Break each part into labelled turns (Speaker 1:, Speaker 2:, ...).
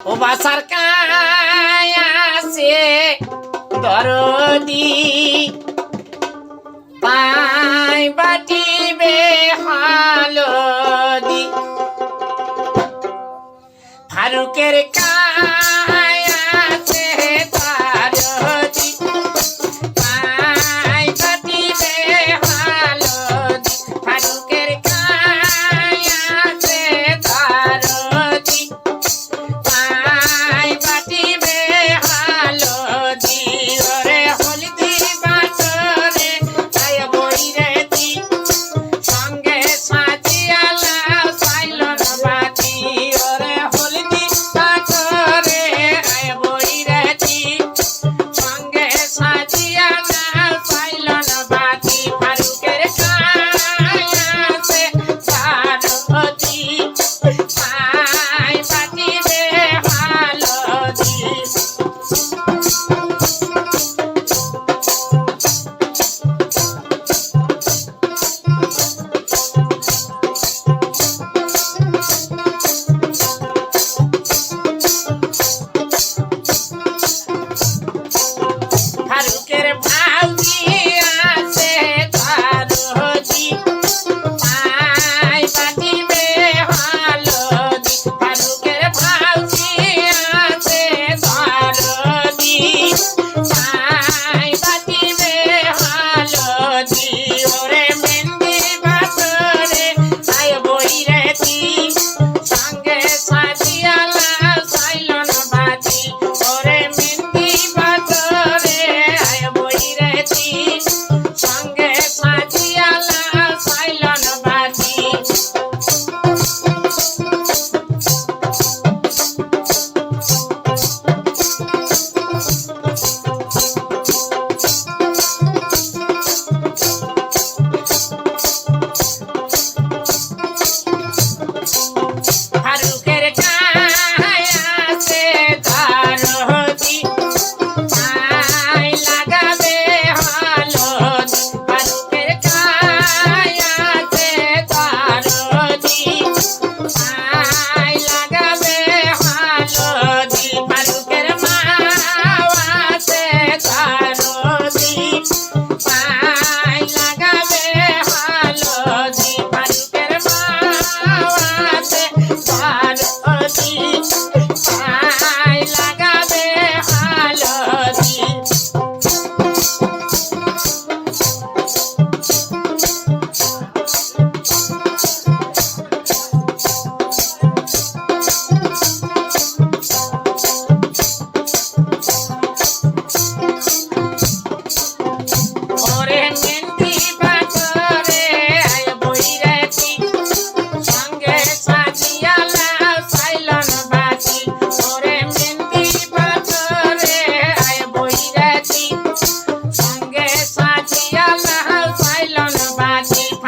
Speaker 1: ও বাসার কাছে দরদি। পাই বাটিবে হালদি। ফারুকের কাছে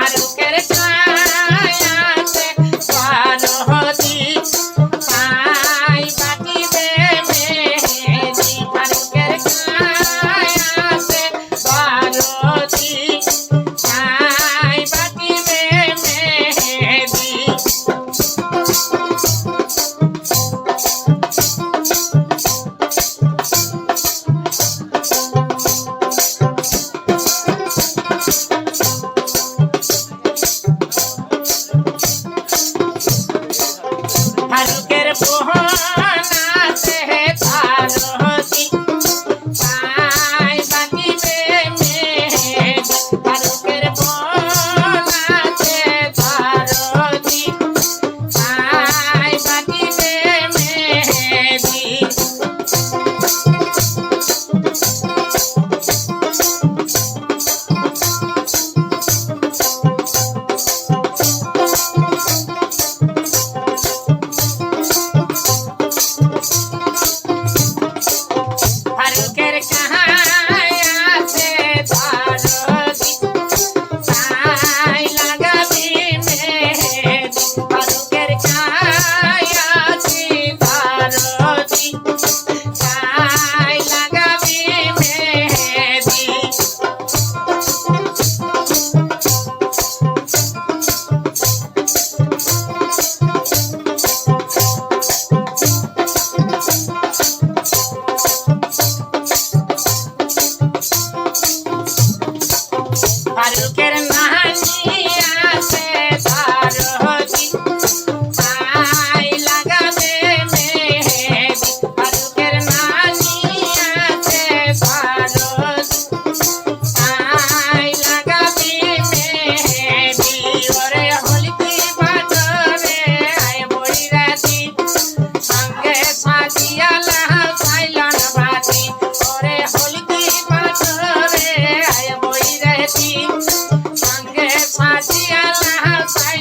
Speaker 2: Cara, for her. Body 他在